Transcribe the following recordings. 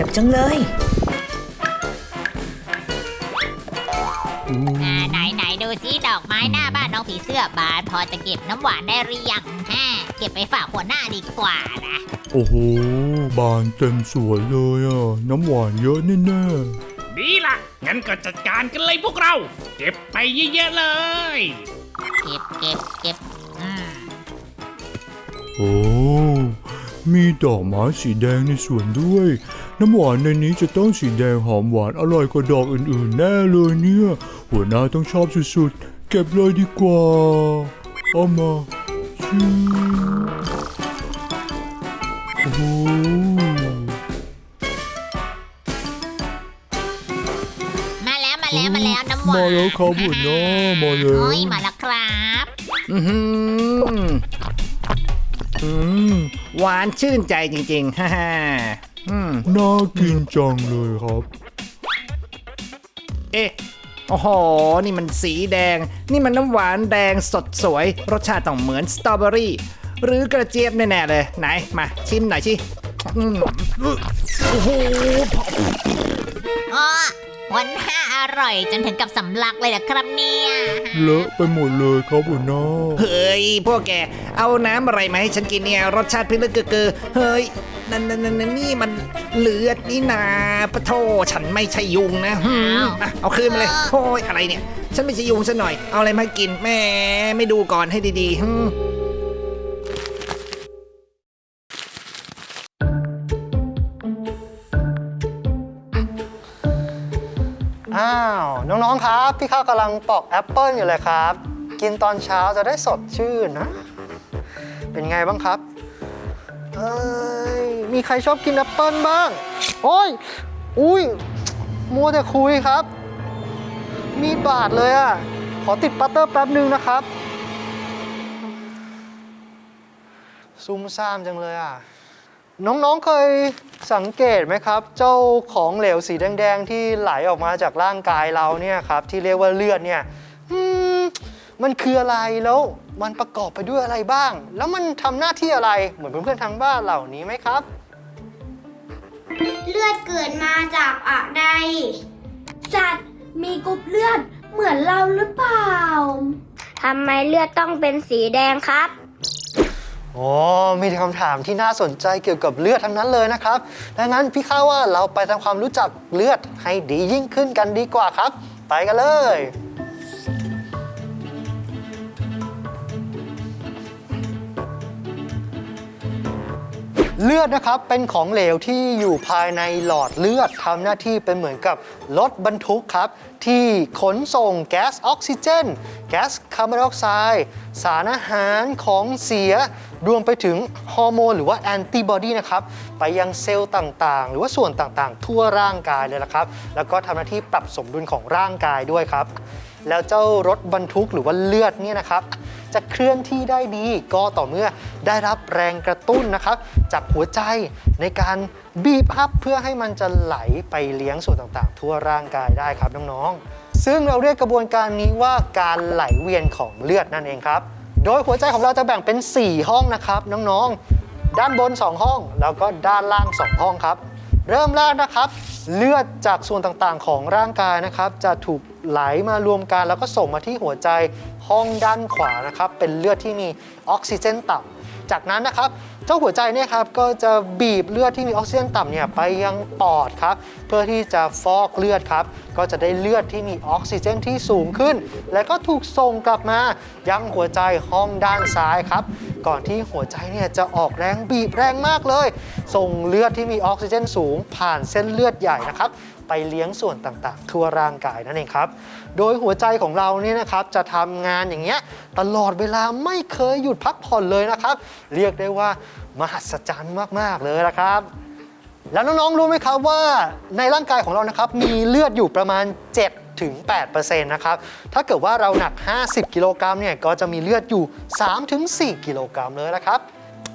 โอ๊ยอืมเจ็บจังเลยอ่าไหนไหนดูซิดอกไม้หน้าบ้านน้องผีเสื้อบาน พอจะเก็บน้ำหวานได้หรือยังฮะเก็บไปฝากหัวหน้าดีกว่านะโอ้โห บานเต็มสวนเลยอะ น้ำหวานเยอะแน่ดีละงั้นก็จัดการกันเลยพวกเรา เก็บไปเยอะๆเลย เก็บเก็บเก็บอืมๆโอ้ มีดอกไม้สีแดงในสวนด้วย น้ำหวานในนี้จะต้องสีแดงหอมหวานอร่อยกว่าดอกอื่นๆ แน่เลยเนี่ย หัวหน้าต้องชอบสุดๆ เก็บเลยดีกว่าเอามาชิโอ้โหมาแล้วมาแล้วมาแล้วน้ำหวานมาแล้วครับหัวหน้ามาแล้ว โอ้ยมาแล้วครับอือหืออืมหวานชื่นใจจริงๆ ฮ่าฮ่าอืม น่ากินจังเลยครับ เอ๊ะ โอ้โห นี่มันสีแดง นี่มันน้ำหวานแดงสดสวย รสชาติต้องเหมือนสตรอเบอรี่ หรือกระเจี๊ยบแน่ ๆ เลย ไหน มาชิมหน่อยชิอืมโอ้โหอ๋อหัวหน้าอร่อยจนถึงกับสำลักเลยนะครับเนี่ย เลอะไปหมดเลยครับหัวหน้าเฮ้ย พวกแก เอาน้ำอะไรมาให้ฉันกินเนี่ย รสชาติเพิ่งเลือกเกอๆเฮ้ย นั่นนั่นนั่นนี่มันเลือดนี่นาปะโทฉันไม่ใช่ยุงนะหืมอะเอาคืนมาเลยโอ้ยอะไรเนี่ย ฉันไม่ใช่ยุงซะหน่อย เอาอะไรมาให้กินแหม่ไม่ดูก่อนให้ดีๆหืมอ้าว น้อง ๆ ครับ พี่ข้าวกำลังปอกแอปเปิลอยู่เลยครับ กินตอนเช้าจะได้สดชื่นนะ เป็นไงบ้างครับ เอ้ย มีใครชอบกินแอปเปิลบ้าง โอ้ย อุ้ย มัวแต่คุยครับ มีบาดเลยอะ่ะ ขอติดปัตเตอร์แป๊บหนึ่งนะครับ ซุ่มซ่ามจังเลยอะ น้องๆเคยสังเกตไหมครับ เจ้าของเหลวสีแดงๆ ที่ไหลออกมาจากร่างกายเราเนี่ยครับ ที่เรียกว่าเลือดเนี่ยมมันคืออะไรแล้วมันประกอบไปด้วยอะไรบ้าง แล้วมันทำหน้าที่อะไรเหมือนเพื่อนๆทางบ้านเหล่านี้ไหมครับ เลือดเกิดมาจากอะไรสัตว์มีกรุ๊ปเลือดเหมือนเราหรือเปล่า ทำไมเลือดต้องเป็นสีแดงครับ โอ้มีคำถามที่น่าสนใจเกี่ยวกับเลือดทั้งนั้นเลยนะครับ ดังนั้นพี่ข้าว่าเราไปทำความรู้จักเลือดให้ดียิ่งขึ้นกันดีกว่าครับ ไปกันเลย เลือดนะครับเป็นของเหลวที่อยู่ภายในหลอดเลือดทำหน้าที่เป็นเหมือนกับรถบรรทุกครับ ที่ขนส่งแก๊สออกซิเจน แก๊สคาร์บอนไดออกไซด์สารอาหารของเสีย รวมไปถึงฮอร์โมนหรือว่าแอนติบอดีนะครับไปยังเซลล์ต่างๆ หรือว่าส่วนต่างๆ ทั่วร่างกายเลยละครับ แล้วก็ทำหน้าที่ปรับสมดุลของร่างกายด้วยครับ แล้วเจ้ารถบรรทุกหรือว่าเลือดเนี่ยนะครับ จะเคลื่อนที่ได้ดี ก็ต่อเมื่อได้รับแรงกระตุ้นนะครับ จากหัวใจในการบีบอัพเพื่อให้มันจะไหลไปเลี้ยงส่วนต่างๆ ทั่วร่างกายได้ครับน้องๆ ซึ่งเราเรียกกระบวนการนี้ว่าการไหลเวียนของเลือดนั่นเองครับ โดยหัวใจของเราจะแบ่งเป็น 4 ห้องนะครับน้องๆ ด้านบน 2 ห้อง แล้วก็ด้านล่าง 2 ห้องครับ เริ่มแรกนะครับ เลือดจากส่วนต่างๆ ของร่างกายนะครับ จะถูกไหลมารวมกันแล้วก็ส่งมาที่หัวใจห้องด้านขวานะครับ เป็นเลือดที่มีออกซิเจนต่ำจากนั้นนะครับเจ้าหัวใจเนี่ยครับก็จะบีบเลือดที่มีออกซิเจนต่ำเนี่ยไปยังปอดครับ เพื่อที่จะฟอกเลือดครับ ก็จะได้เลือดที่มีออกซิเจนที่สูงขึ้น และก็ถูกส่งกลับมายังหัวใจห้องด้านซ้ายครับก่อนที่หัวใจเนี่ยจะออกแรงบีบแรงมากเลย ส่งเลือดที่มีออกซิเจนสูง ผ่านเส้นเลือดใหญ่นะครับไปเลี้ยงส่วนต่างๆ ทั่วร่างกายนั่นเองครับ โดยหัวใจของเราเนี่ยนะครับจะทำงานอย่างเงี้ยตลอดเวลาไม่เคยหยุดพักผ่อนเลยนะครับ เรียกได้ว่ามหัศจรรย์มากๆเลยนะครับแล้วน้องๆรู้ไหมครับว่าในร่างกายของเรานะครับมีเลือดอยู่ประมาณ 7 ถึง 8%นะครับ ถ้าเกิดว่าเราหนัก 50 กิโลกรัมเนี่ย ก็จะมีเลือดอยู่ 3-4 กิโลกรัมเลยนะครับ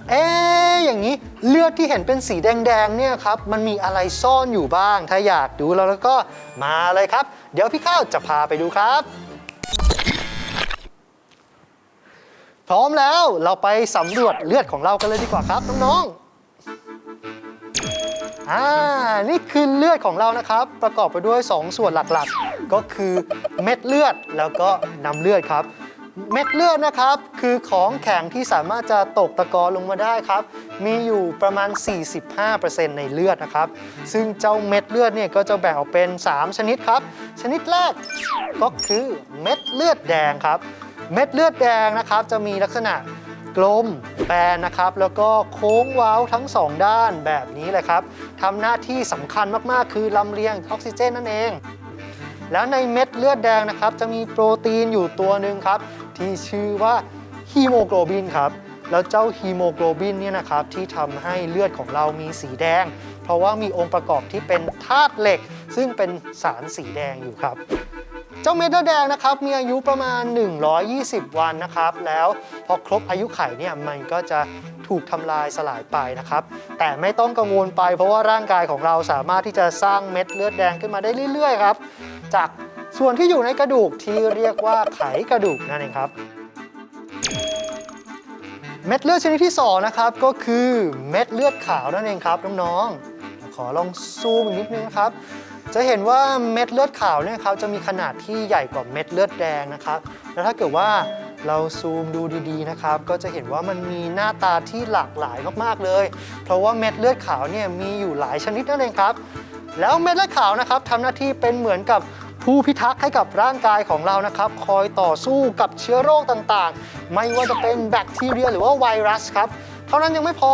เอ๊ะอย่างนี้เลือดที่เห็นเป็นสีแดงๆเนี่ยครับ มันมีอะไรซ่อนอยู่บ้าง ถ้าอยากดูแล้วแล้วก็มาเลยครับ เดี๋ยวพี่ข้าวจะพาไปดูครับพร้อมแล้วเราไปสำรวจเลือดของเรากันเลยดีกว่าครับน้องๆ อ่านี่คือเลือดของเรานะครับ ประกอบไปด้วย 2 ส่วนหลักๆ ก็คือเม็ดเลือดแล้วก็น้ำเลือดครับ เม็ดเลือดนะครับคือของแข็งที่สามารถจะตกตะกอนลงมาได้ครับ มีอยู่ประมาณ 45%ในเลือดนะครับ ซึ่งเจ้าเม็ดเลือดเนี่ยก็จะแบ่งออกเป็น 3 ชนิดครับ ชนิดแรกก็คือเม็ดเลือดแดงครับ เม็ดเลือดแดงนะครับจะมีลักษณะ กลมแบนนะครับ แล้วก็โค้งเว้าทั้งสองด้านแบบนี้เลยครับทำหน้าที่สำคัญมากๆ คือลำเลียงออกซิเจนนั่นเอง แล้วในเม็ดเลือดแดงนะครับ จะมีโปรตีนอยู่ตัวหนึ่งครับ ที่ชื่อว่าฮีโมโกลบินครับแล้วเจ้าฮีโมโกลบินเนี่ยนะครับที่ทำให้เลือดของเรามีสีแดง เพราะว่ามีองค์ประกอบที่เป็นธาตุเหล็ก ซึ่งเป็นสารสีแดงอยู่ครับ เจ้าเม็ดเลือดแดงนะครับมีอายุประมาณ 120 วันนะครับ แล้วพอครบอายุไขเนี่ยมันก็จะถูกทำลายสลายไปนะครับ แต่ไม่ต้องกังวลไป เพราะว่าร่างกายของเราสามารถที่จะสร้างเม็ดเลือดแดงขึ้นมาได้เรื่อย ๆ ครับ จากส่วนที่อยู่ในกระดูกที่เรียกว่าไขกระดูกนั่นเองครับ เม็ดเลือดชนิดที่สองนะครับก็คือเม็ดเลือดขาวนั่นเองครับน้องๆขอลองซูมอีกนิดนึงครับ จะเห็นว่าเม็ดเลือดขาวเนี่ยครับจะมีขนาดที่ใหญ่กว่าเม็ดเลือดแดงนะครับ แล้วถ้าเกิดว่าเราซูมดูดีๆนะครับ ก็จะเห็นว่ามันมีหน้าตาที่หลากหลายมากๆเลย เพราะว่าเม็ดเลือดขาวเนี่ยมีอยู่หลายชนิดนั่นเองครับ แล้วเม็ดเลือดขาวนะครับทำหน้าที่เป็นเหมือนกับผู้พิทักษ์ให้กับร่างกายของเรานะครับ คอยต่อสู้กับเชื้อโรคต่างๆ ไม่ว่าจะเป็นแบคทีเรียหรือว่าไวรัสครับ เท่านั้นยังไม่พอ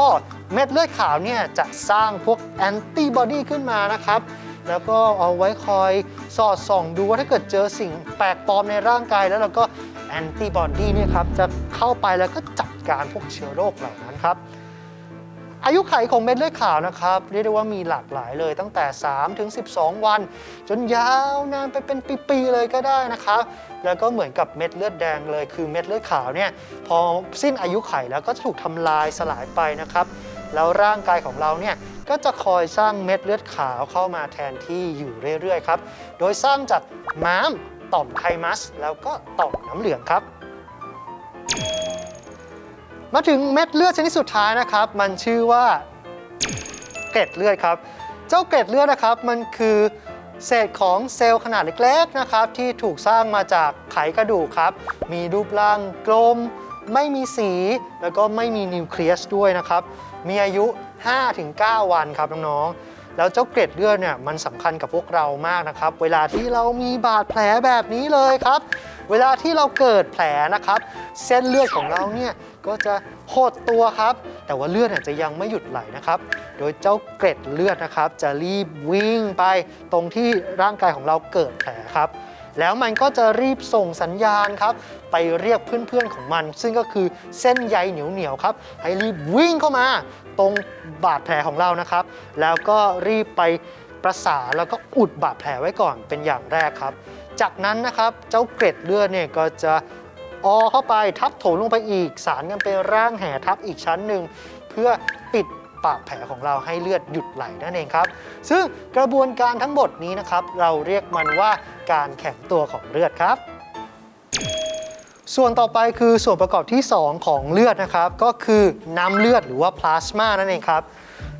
เม็ดเลือดขาวเนี่ยจะสร้างพวกแอนติบอดีขึ้นมานะครับ แล้วก็เอาไว้คอยสอดส่องดูว่าถ้าเกิดเจอสิ่งแปลกปลอมในร่างกาย แล้วเราก็แอนติบอดีเนี่ยครับจะเข้าไปแล้วก็จัดการพวกเชื้อโรคเหล่านั้นครับอายุไขของเม็ดเลือดขาวนะครับเรียกได้ว่ามีหลากหลายเลยตั้งแต่ 3 ถึง 12 วัน จนยาวนานไปเป็นปีๆเลยก็ได้นะครับแล้วก็เหมือนกับเม็ดเลือดแดงเลย คือเม็ดเลือดขาวเนี่ยพอสิ้นอายุไขแล้วก็จะถูกทำลายสลายไปนะครับแล้วร่างกายของเราเนี่ย ก็จะคอยสร้างเม็ดเลือดขาวเข้ามาแทนที่อยู่เรื่อยๆครับ โดยสร้างจากม้ามต่อมไทมัส แล้วก็ต่อมน้ำเหลืองครับ มาถึงเม็ดเลือดชนิดสุดท้ายนะครับ มันชื่อว่าเกล็ดเลือดครับ เจ้าเกล็ดเลือดนะครับมันคือเศษของเซลล์ขนาดเล็กๆนะครับ ที่ถูกสร้างมาจากไขกระดูกครับ มีรูปร่างกลม ไม่มีสี แล้วก็ไม่มีนิวเคลียสด้วยนะครับ มีอายุ 5-9 วันครับน้องๆ แล้วเจ้าเกล็ดเลือดเนี่ยมันสำคัญกับพวกเรามากนะครับ เวลาที่เรามีบาดแผลแบบนี้เลยครับ เวลาที่เราเกิดแผลนะครับ เส้นเลือดของเราเนี่ยก็จะหดตัวครับ แต่ว่าเลือดเนี่ยจะยังไม่หยุดไหลนะครับ โดยเจ้าเกร็ดเลือดนะครับ จะรีบวิ่งไปตรงที่ร่างกายของเราเกิดแผลครับ แล้วมันก็จะรีบส่งสัญญาณครับ ไปเรียกเพื่อนๆของมัน ซึ่งก็คือเส้นใยเหนียวๆครับ ให้รีบวิ่งเข้ามาตรงบาดแผลของเรานะครับ แล้วก็รีบไปประสานแล้วก็อุดบาดแผลไว้ก่อนเป็นอย่างแรกครับ จากนั้นนะครับเจ้าเกร็ดเลือดเนี่ยก็จะออเข้าไปทับถมลงไปอีก สารกันเป็นร่างแห่ทับอีกชั้นหนึ่งเพื่อปิด ปากแผลของเราให้เลือดหยุดไหลนั่นเองครับ ซึ่งกระบวนการทั้งหมดนี้นะครับ เราเรียกมันว่าการแข็งตัวของเลือดครับ ส่วนต่อไปคือส่วนประกอบที่ 2 ของเลือดนะครับ ก็คือน้ำเลือดหรือว่าพลาสมานั่นเองครับ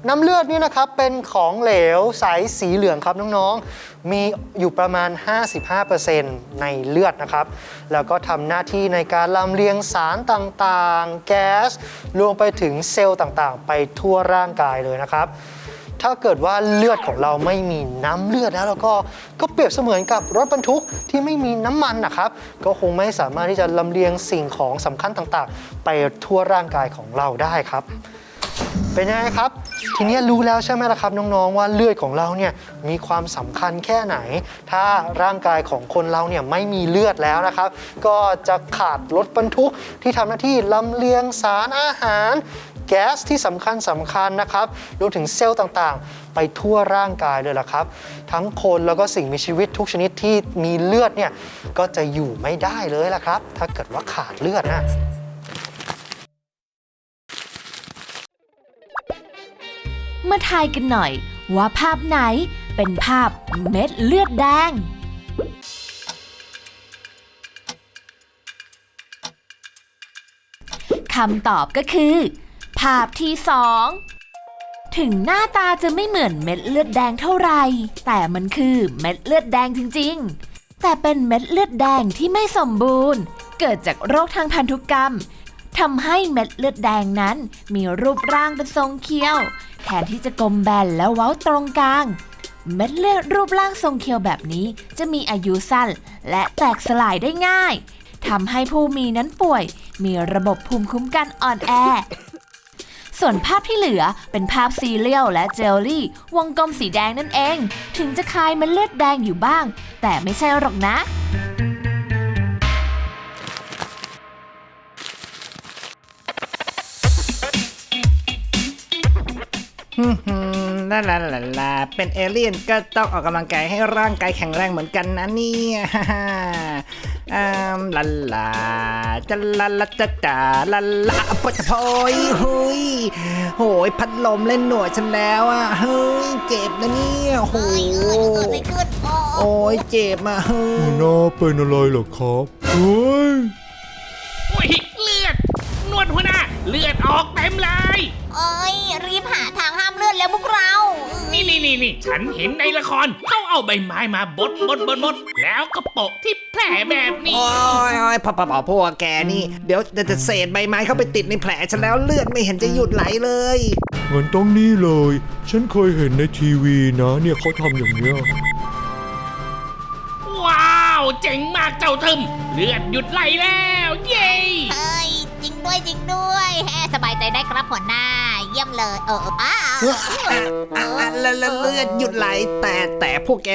น้ำเลือดนี่นะครับเป็นของเหลวใสสีเหลืองครับน้องๆ มีอยู่ประมาณ 55%ในเลือดนะครับ แล้วก็ทำหน้าที่ในการลำเลียงสารต่างๆ แก๊สรวมไปถึงเซลล์ต่างๆ ไปทั่วร่างกายเลยนะครับ ถ้าเกิดว่าเลือดของเราไม่มีน้ำเลือดแล้วแล้วก็ก็เปรียบเสมือนกับรถบรรทุกที่ไม่มีน้ำมันนะครับ ก็คงไม่สามารถที่จะลำเลียงสิ่งของสำคัญต่างๆ ไปทั่วร่างกายของเราได้ครับ เป็นยังไงครับ ทีนี้รู้แล้วใช่ไหมล่ะครับน้องๆว่าเลือดของเราเนี่ยมีความสำคัญแค่ไหน ถ้าร่างกายของคนเราเนี่ยไม่มีเลือดแล้วนะครับ ก็จะขาดรถบรรทุกที่ทำหน้าที่ลำเลียงสารอาหารแก๊สที่สำคัญสำคัญนะครับรวมถึงเซลล์ต่างๆ ไปทั่วร่างกายเลยล่ะครับ ทั้งคนแล้วก็สิ่งมีชีวิตทุกชนิดที่มีเลือดเนี่ยก็จะอยู่ไม่ได้เลยล่ะครับ ถ้าเกิดว่าขาดเลือดนะ มาทายกันหน่อย ว่าภาพไหนเป็นภาพเม็ดเลือดแดง คำตอบก็คือ ภาพที่สองถึงหน้าตาจะไม่เหมือนเม็ดเลือดแดงเท่าไหร่แต่มันคือเม็ดเลือดแดงจริง ๆ แต่เป็นเม็ดเลือดแดงที่ไม่สมบูรณ์ เกิดจากโรคทางพันธุกรรม ทำให้เม็ดเลือดแดงนั้น มีรูปร่างเป็นทรงเคี้ยว แทนที่จะกลมแบนและเว้าตรงกลาง เม็ดเลือดรูปร่างทรงเคี้ยวแบบนี้ จะมีอายุสั้น และแตกสลายได้ง่ายทำให้ผู้มีนั้นป่วย มีระบบภูมิคุ้มกันอ่อนแอ ส่วนภาพที่เหลือเป็นภาพซีเรียลและเจลลี่ วงกลมสีแดงนั่นเอง ถึงจะคลายเมันเลือดแดงอยู่บ้าง แต่ไม่ใช่หรอกนะ ลาลาลาลาเป็นเอเลี่ยนก็ต้องออกกำลังกายให้ร่างกายแข็งแรงเหมือนกันนะเนี่ยฮ่าฮ่าอ่าลาลาจะลาลาจะจ่าลาลาปะจะพอยเฮ้ยโหยพัดลมเล่นหนวดฉันแล้วอะเฮ้ยเจ็บนะเนี่ยโหเอ้ยเกิดอะไรขึ้นโอ้โอ้ยเจ็บอะเฮ้หัวยหน้าเป็นอะไรเหรอครับเฮ้ยโอ้ยเลือดนวดหัวหน้าเลือดออกเต็มเลยเอ้ยรีบหาทางห้ามเลือดแล้วพวกเรา นี่นี่นี่นี่ฉันเห็นในละครเขาเอาใบไม้มาบดบดบดบดแล้วก็โปะที่แผลแบบนี้ โอ้ยโอ้ยพอพอพอพวกแกนี่ เดี๋ยวจะเศษใบไม้เข้าไปติดในแผลฉันแล้วเลือดไม่เห็นจะหยุดไหลเลยงั้นต้องนี่เลย ฉันเคยเห็นในทีวีนะ เนี่ยเขาทำอย่างเนี้ยว้าว เจ๋งมากเจ้าทึมเลือดหยุดไหลแล้ว เย้เฮ้ยจริง ด้วยจริงด้วยแฮสบายใจได้ครับหัวหน้า เยี่ยมเลย เออเอออ้าวอะอะแล้วแล้วเลือดหยุดไหลแต่แต่พวกแก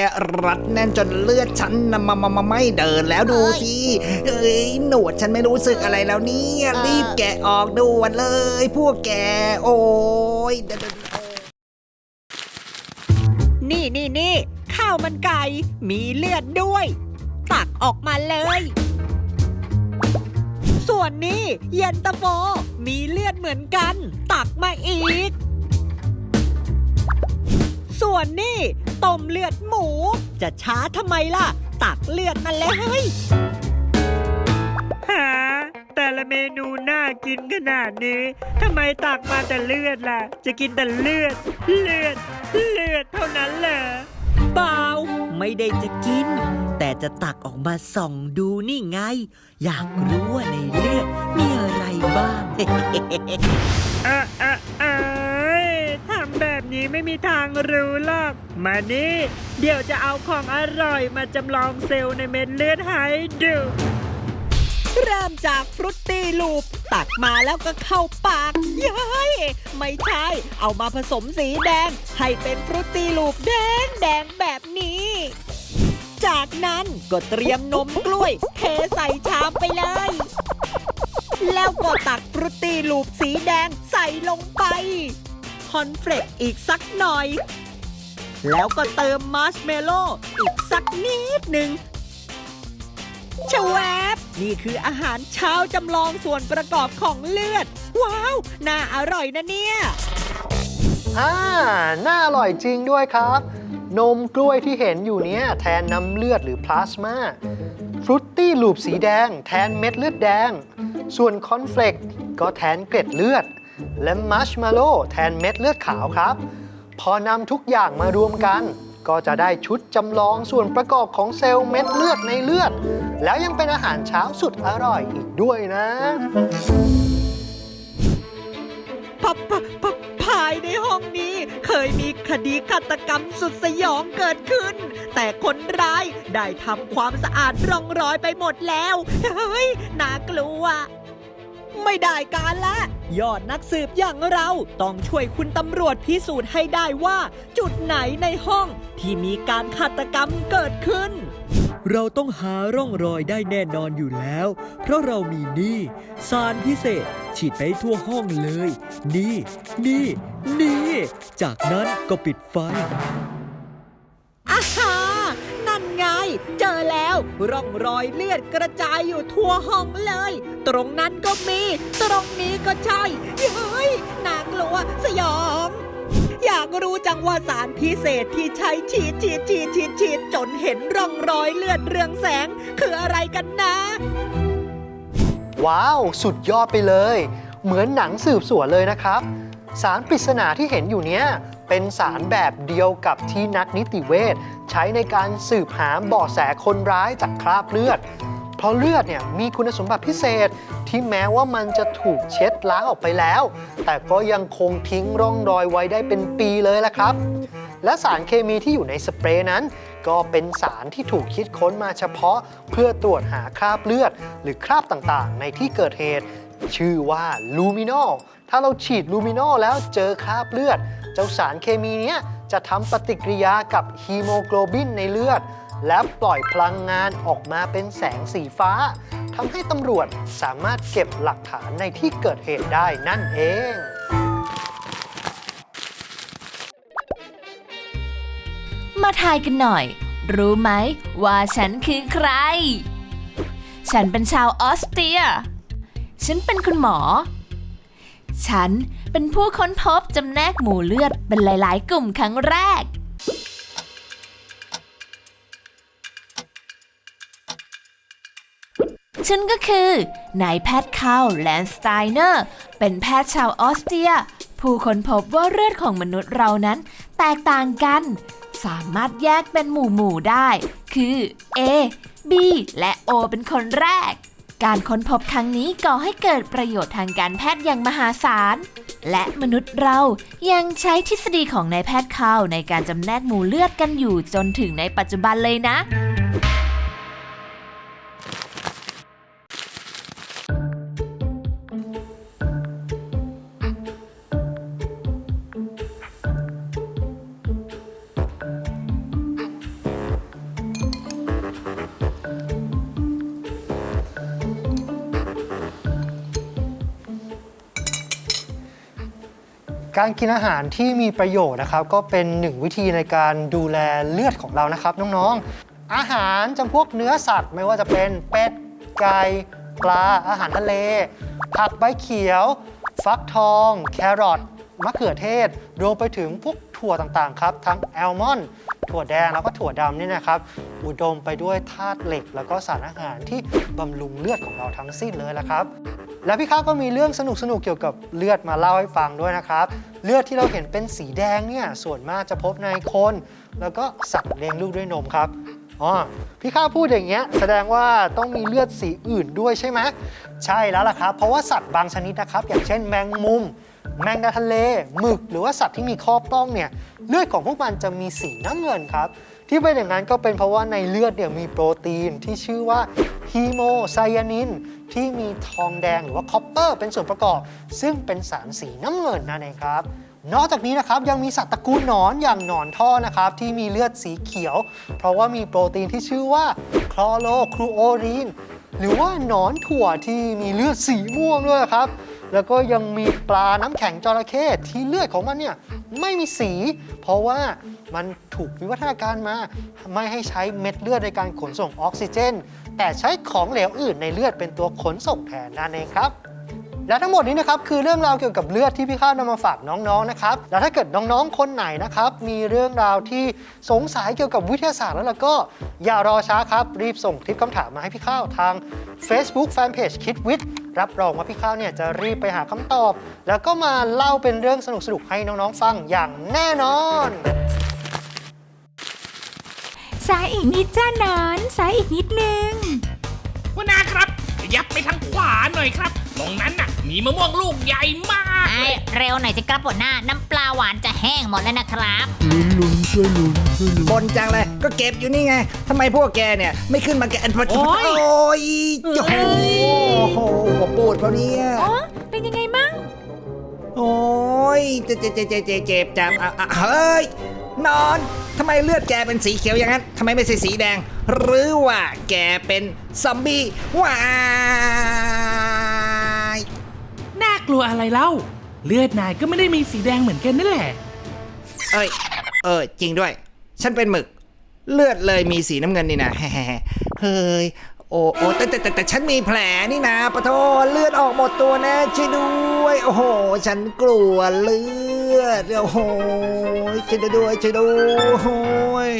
รัดแน่นจนเลือดฉันน่ะมามามาไม่เดินแล้วดูสิเอ้ยหนวดฉันไม่รู้สึกอะไรแล้วเนี่ยรีบแกะออกด่วนเลย พวกแกโอ้ยเดี๋ยวเดี๋ยวเดี๋ยว นี่นี่นี่ข้าวมันไก่ มีเลือดด้วย ตักออกมาเลย ส่วนนี้ เย็นตาโฟ มีเลือดเหมือนกัน ตักมาอีก ส่วนนี่ต้มเลือดหมู จะช้าทำไมล่ะ ตักเลือดมาเลยหาแต่ละเมนูน่ากินขนาดนี้ทำไมตักมาแต่เลือดล่ะ จะกินแต่เลือด เลือด เลือดเท่านั้นเหรอเปล่าไม่ได้จะกินแต่ จะตักออกมาส่องดูนี่ไง อยากรู้ว่าในเลือดมีอะไรบ้าง เออเออเอยทำแบบนี้ไม่มีทางรู้หรอก มานี่ เดี๋ยวจะเอาของอร่อยมาจำลองเซลล์ในเม็ดเลือดให้ดู เริ่มจากฟรุตตี้ลูป ตักมาแล้วก็เข้าปากเย้ยไม่ใช่ เอามาผสมสีแดง ให้เป็นฟรุตตี้ลูปแดงแดงแบบนี้ จากนั้นก็เตรียมนมกล้วย เทใส่ชามไปเลย แล้วก็ตักฟรุตตี้ลูปสีแดงใส่ลงไปคอนเฟลกอีกสักหน่อย แล้วก็เติมมาร์ชเมลโล่อีกสักนิดหนึ่งชวบนี่คืออาหารเช้าจำลองส่วนประกอบของเลือด ว้าว น่าอร่อยนะเนี่ย อ่า น่าอร่อยจริงด้วยครับ นมกล้วยที่เห็นอยู่เนี้ยแทนน้ำเลือดหรือพลาสมาฟรุตตี้ลูปสีแดง แทนเม็ดเลือดแดง ส่วนคอนเฟลกก็แทนเกล็ดเลือด และมัชมาโล่แทนเม็ดเลือดขาวครับ พอนำทุกอย่างมารวมกัน ก็จะได้ชุดจำลองส่วนประกอบของเซลล์เม็ดเลือดในเลือด แล้วยังเป็นอาหารเช้าสุดอร่อยอีกด้วยนะพพพภายในห้องนี้ เคยมีคดีฆาตกรรมสุดสยองเกิดขึ้น แต่คนร้ายได้ทำความสะอาดร่องรอยไปหมดแล้ว เฮ้ย น่ากลัวไม่ได้การละยอดนักสืบอย่างเราต้องช่วยคุณตำรวจพิสูจน์ให้ได้ว่า จุดไหนในห้องที่มีการฆาตกรรมเกิดขึ้น เราต้องหาร่องรอยได้แน่นอนอยู่แล้ว เพราะเรามีนี่สารพิเศษ ฉีดไปทั่วห้องเลย นี่ นี่ นี่ จากนั้นก็ปิดไฟอาฮานั่นไง เจอแล้ว ร่องรอยเลือดกระจายอยู่ทั่วห้องเลย ตรงนั้นก็มี ตรงนี้ก็ใช่เฮ้ยน่ากลัวสยอง อยากรู้จังว่าสารพิเศษที่ใช้ฉีดฉีดฉีดฉีดฉีดจนเห็นร่องรอยเลือดเรืองแสง คืออะไรกันนะ ว้าว สุดยอดไปเลย เหมือนหนังสืบสวนเลยนะครับ สารปริศนาที่เห็นอยู่เนี้ยเป็นสารแบบเดียวกับที่นักนิติเวชใช้ในการสืบหาเบาะแสคนร้ายจากคราบเลือด เพราะเลือดเนี่ยมีคุณสมบัติพิเศษที่แม้ว่ามันจะถูกเช็ดล้างออกไปแล้ว แต่ก็ยังคงทิ้งร่องรอยไว้ได้เป็นปีเลยละครับ และสารเคมีที่อยู่ในสเปรย์นั้น ก็เป็นสารที่ถูกคิดค้นมาเฉพาะเพื่อตรวจหาคราบเลือด หรือคราบต่างๆ ในที่เกิดเหตุ ชื่อว่าลูมินอลถ้าเราฉีดลูมินอลแล้วเจอคราบเลือด เจ้าสารเคมีเนี้ยจะทำปฏิกิริยากับฮีโมโกลบินในเลือด และปล่อยพลังงานออกมาเป็นแสงสีฟ้าทำให้ตำรวจสามารถเก็บหลักฐานในที่เกิดเหตุได้นั่นเอง มาทายกันหน่อย รู้ไหมว่าฉันคือใคร ฉันเป็นชาวออสเตรีย ฉันเป็นคุณหมอ ฉันเป็นผู้ค้นพบจำแนกหมู่เลือดเป็นหลาย ๆ กลุ่มครั้งแรก ฉันก็คือนายแพทย์คาร์ลแลนสไตเนอร์ เป็นแพทย์ชาวออสเตรีย ผู้ค้นพบว่าเลือดของมนุษย์เรานั้น แตกต่างกัน สามารถแยกเป็นหมู่หมู่ๆได้ คือ A B และ O เป็นคนแรก การค้นพบครั้งนี้ก่อให้เกิดประโยชน์ทางการแพทย์อย่างมหาศาล และมนุษย์เรายังใช้ทฤษฎีของนายแพทย์เขาในการจำแนกหมู่เลือดกันอยู่จนถึงในปัจจุบันเลยนะ การกินอาหารที่มีประโยชน์นะครับ ก็เป็นหนึ่งวิธีในการดูแลเลือดของเรานะครับน้องๆ อาหารจำพวกเนื้อสัตว์ไม่ว่าจะเป็นเป็ดไก่ปลาอาหารทะเล ผักใบเขียว ฟักทอง แครอท มะเขือเทศ รวมไปถึงพวกถั่วต่างๆครับ ทั้งแอลมอนด์ถั่วแดงแล้วก็ถั่วดำนี่นะครับ อุดมไปด้วยธาตุเหล็ก แล้วก็สารอาหารที่บำรุงเลือดของเราทั้งสิ้นเลยละครับ และพี่ข้าก็มีเรื่องสนุกๆเกี่ยวกับเลือดมาเล่าให้ฟังด้วยนะครับ เลือดที่เราเห็นเป็นสีแดงเนี่ยส่วนมากจะพบในคน แล้วก็สัตว์เลี้ยงลูกด้วยนมครับอ๋อพี่ข้าพูดอย่างเงี้ยแสดงว่าต้องมีเลือดสีอื่นด้วยใช่ไหมใช่แล้วล่ะครับ เพราะว่าสัตว์บางชนิดนะครับ อย่างเช่นแมงมุม แมงดาทะเลหมึกหรือว่าสัตว์ที่มีข้อปล้องเนี่ยเลือดของพวกมันจะมีสีน้ำเงินครับ ที่เป็นอย่างนั้นก็เป็นเพราะว่าในเลือดเนี่ยมีโปรตีนที่ชื่อว่าฮีโมไซยานินที่มีทองแดงหรือว่าคอปเปอร์เป็นส่วนประกอบ ซึ่งเป็นสารสีน้ำเงินนั่นเองครับนอกจากนี้นะครับยังมีสัตว์ตระกูลหนอนอย่างหนอนท่อนะครับที่มีเลือดสีเขียว เพราะว่ามีโปรตีนที่ชื่อว่าคลอโรครูโอรีนหรือว่าหนอนถั่วที่มีเลือดสีม่วงด้วยครับ แล้วก็ยังมีปลาน้ำแข็งจระเข้ที่เลือดของมันเนี่ยไม่มีสี เพราะว่ามันถูกวิวัฒนาการมา ไม่ให้ใช้เม็ดเลือดในการขนส่งออกซิเจน แต่ใช้ของเหลวอื่นในเลือดเป็นตัวขนส่งแทนนั่นเองครับและทั้งหมดนี้นะครับคือเรื่องราวเกี่ยวกับเลือดที่พี่ข้าวนำมาฝากน้องๆนะครับแล้วถ้าเกิดน้องๆคนไหนนะครับมีเรื่องราวที่สงสัยเกี่ยวกับวิทยาศาสตร์แล้วล่ะก็อย่ารอช้าครับรีบส่งคลิปคำถามมาให้พี่ข้าวทาง Facebook Fanpage คิดวิทย์ รับรองว่าพี่ข้าวเนี่ยจะรีบไปหาคำตอบ แล้วก็มาเล่าเป็นเรื่องสนุกๆให้น้องๆฟังอย่างแน่นอน สายอีกนิดจ้านอน สายอีกนิดนึง หัวหน้าครับขยับไปทางขวาหน่อยครับ ตรงนั้นน่ะ มีมะม่วงลูกใหญ่มากไอ้ เร็วหน่อยสิครับหัวหน้า น้ำปลาหวานจะแห้งหมดแล้วนะครับ ลุ้นลุ้นช่วยลุ้นช่วยลุ้น บนจังเลย ก็เก็บอยู่นี่ไงทำไมพวกแกเนี่ย ไม่ขึ้นมาแกนพอโอ๊ยโอ้ยโอ้โหโอ้โหหัวปูดเขาเนี่ย อ๋อ เป็นยังไงมั่ง โอ้ยเจ็บเจ็บเจ็บเจ็บเจ็บเจ็บจังอะอะเฮ้ย นอนทำไมเลือดแกเป็นสีเขียวอย่างนั้นทำไมไม่ใช่สีแดง หรือว่าแกเป็นซอมบี้ว้าย น่ากลัวอะไรเล่า เลือดนายก็ไม่ได้มีสีแดงเหมือนกันนั่นแหละ เอ้ย เออ จริงด้วย ฉันเป็นหมึก เลือดเลยมีสีน้ำเงินนี่นะ เฮ้ย โอ้โอ้แต่แต่แต่แต่ฉันมีแผลนี่นะปะโทเลือดออกหมดตัวแนะ ช่วยด้วย โอ้โห ฉันกลัวเลือด โอ้โห ช่วยด้วย ช่วยด้วยโอ้ย